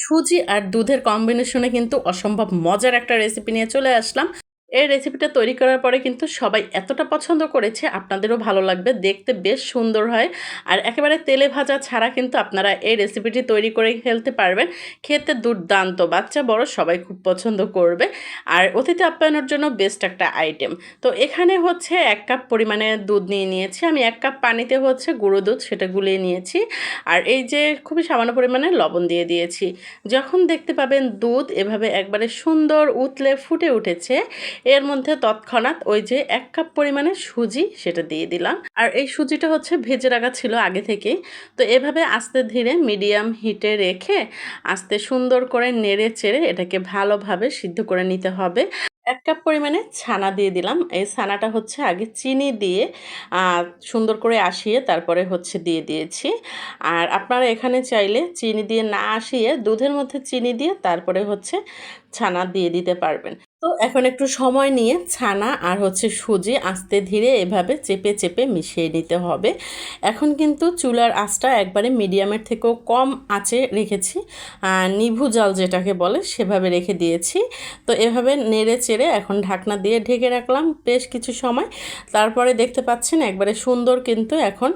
সুজি আর দুধের কম্বিনেশনে কিন্তু অসম্ভব মজার একটা রেসিপি নিয়ে চলে আসলাম। এই রেসিপিটা তৈরি করার পরে কিন্তু সবাই এতটা পছন্দ করেছে, আপনাদেরও ভালো লাগবে, দেখতে বেশ সুন্দর হয়। আর একেবারে তেলে ভাজা ছাড়া কিন্তু আপনারা এই রেসিপিটি তৈরি করে ফেলতে পারবেন। খেতে দুর্দান্ত, বাচ্চা, বড় সবাই খুব পছন্দ করবে। আর অতিথি আপ্যায়নের জন্য বেস্ট একটা আইটেম তো এখানে হচ্ছে এক কাপ পরিমাণে দুধ নিয়ে নিয়েছি। আমি এক কাপ পানিতে হচ্ছে গুঁড়ো দুধ সেটা গুলিয়ে নিয়েছি। আর এই যে খুবই সামান্য পরিমাণে লবণ দিয়ে দিয়েছি। যখন দেখতে পাবেন দুধ এভাবে একবারে সুন্দর উতলে ফুটে উঠেছে এর মধ্যে তৎক্ষণাৎ ওই যে এক কাপ পরিমাণে সুজি সেটা দিয়ে দিলাম। আর এই সুজিটা হচ্ছে ভেজে রাখা ছিল আগে থেকেই। তো এভাবে আস্তে ধীরে মিডিয়াম হিটে রেখে আস্তে সুন্দর করে নেড়ে চেড়ে এটাকে ভালোভাবে সিদ্ধ করে নিতে হবে। এক কাপ পরিমাণে ছানা দিয়ে দিলাম। এই ছানাটা হচ্ছে আগে চিনি দিয়ে সুন্দর করে আসিয়ে তারপরে হচ্ছে দিয়ে দিয়েছি। আর আপনারা এখানে চাইলে চিনি দিয়ে না আসিয়ে দুধের মধ্যে চিনি দিয়ে তারপরে হচ্ছে ছানা দিয়ে দিতে পারবেন। তো এখন একটু সময় নিয়ে ছানা আর হচ্ছে সুজি আস্তে ধীরে এভাবে চেপে চেপে মিশিয়ে নিতে হবে। এখন কিন্তু চুলার আঁচটা একবারে মিডিয়ামের থেকেও কম আঁচে রেখেছি। নিভু জাল যেটাকে বলে সেভাবে রেখে দিয়েছি। তো এভাবে নেড়ে চেড়ে এখন ঢাকনা দিয়ে ঢেকে রাখলাম বেশ কিছু সময়। তারপরে দেখতে পাচ্ছেন একবারে সুন্দর কিন্তু এখন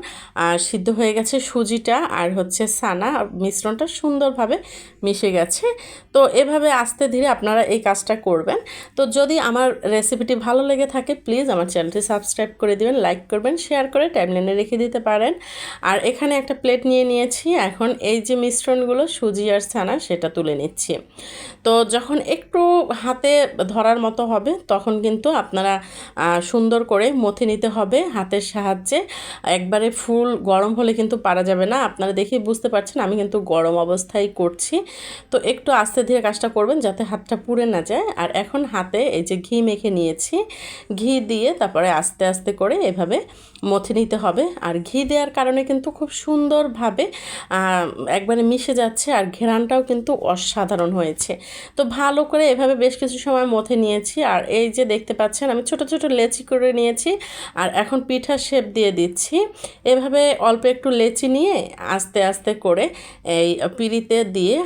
সিদ্ধ হয়ে গেছে সুজিটা আর হচ্ছে ছানা মিশ্রণটা সুন্দরভাবে মিশে গেছে। তো এভাবে আস্তে ধীরে আপনারা এই কাজটা করবেন। তো যদি আমার রেসিপিটি ভালো লেগে থাকে প্লিজ আমার চ্যানেলটি সাবস্ক্রাইব করে দেবেন লাইক করবেন শেয়ার করে টাইমলাইনে রেখে দিতে পারেন। আর এখানে একটা প্লেট নিয়ে নিয়েছি, এখন এই যে মিশ্রণগুলো সুজি আর ছানা, সেটা তুলে নিচ্ছি। তো যখন একটু হাতে ধরার মতো হবে, তখন কিন্তু আপনারা সুন্দর করে মথে নিতে হবে হাতের সাহায্যে। একবারে ফুল গরম হলে কিন্তু পারা যাবে না, আপনারা দেখেই বুঝতে পারছেন, আমি কিন্তু গরম অবস্থায় করছি। তো একটু আস্তে ধীরে কাজটা করবেন, যাতে হাতটা পুড়ে না যায়। আর এখন হাতে এই যে ঘি মেখে নিয়েছি, ঘি দিয়ে তারপরে আস্তে আস্তে করে এভাবে মথে নিতে হবে। আর ঘি দেওয়ার কারণে কিন্তু খুব সুন্দরভাবে একবারে মিশে যাচ্ছে আর ঘেরানটাও কিন্তু অসাধারণ হয়েছে। তো ভালো করে এভাবে বেশ কিছু সময় মথে নিয়েছি আর এই যে দেখতে পাচ্ছেন আমি ছোট ছোট লেচি করে নিয়েছি আর এখন পিঠা শেপ দিয়ে দিচ্ছি। এভাবে অল্প একটু লেচি নিয়ে আস্তে আস্তে করে এই পিড়িতে দিয়ে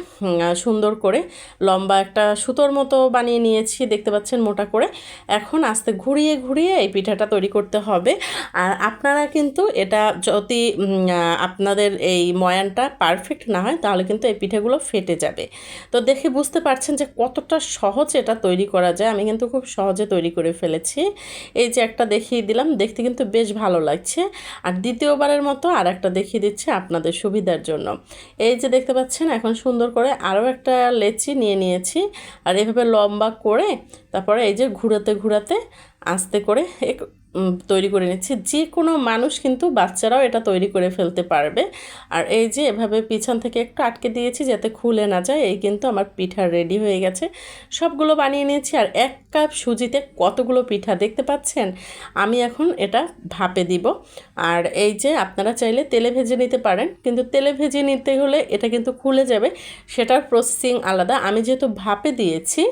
সুন্দর করে লম্বা একটা সুতোর মতো বানিয়ে নিয়েছি। দেখতে পাচ্ছেন মোটা করে। এখন আস্তে ঘুরিয়ে ঘুরিয়ে এই পিঠাটা তৈরি করতে হবে। আর আপনারা কিন্তু এটা যদি আপনাদের এই ময়ানটা পারফেক্ট না হয়, তাহলে কিন্তু এই পিঠাগুলো ফেটে যাবে। তো দেখে বুঝতে পারছেন যে কতটা সহজ এটা তৈরি করা যায়। আমি কিন্তু খুব সহজে তৈরি করে ফেলেছি। এই যে একটা দেখিয়ে দিলাম, দেখতে কিন্তু বেশ ভালো লাগছে। আর দ্বিতীয়বারের মতো আর একটা দেখিয়ে দিচ্ছে আপনাদের সুবিধার জন্য। এই যে দেখতে পাচ্ছেন, এখন সুন্দর করে আরও একটা লেচি নিয়ে নিয়েছি। আর এভাবে লম্বা করে তারপরে এই যে ঘুরাতে ঘুরাতে আস্তে করে তৈরি করে নিচ্ছি। যে কোনো মানুষ কিন্তু বাচ্চারাও এটা তৈরি করে ফেলতে পারবে। আর এই যে এভাবে পিছন থেকে একটু আটকে দিয়েছি যাতে খুলে না যায়, এই কিন্তু আমার পিঠা রেডি হয়ে গেছে। সবগুলো বানিয়ে নিয়েছি আর এক কাপ সুজিতে কতগুলো পিঠা দেখতে পাচ্ছেন? আমি এখন এটা ভাপে দিব। আর এই যে আপনারা চাইলে তেলে ভেজে নিতে পারেন, কিন্তু তেলে ভেজে নিতে হলে এটা কিন্তু খুলে যাবে, সেটার প্রসেসিং আলাদা। আমি যেহেতু ভাপে দিয়েছি,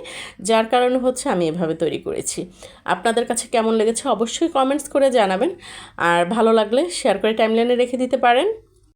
যার কারণে হচ্ছে আমি এভাবে তৈরি করেছি। আপনাদের কাছে কেমন লেগেছে অবশ্যই কমেন্টস করে জানাবেন। আর ভালো লাগলে শেয়ার করে টাইমলাইনে রেখে দিতে পারেন।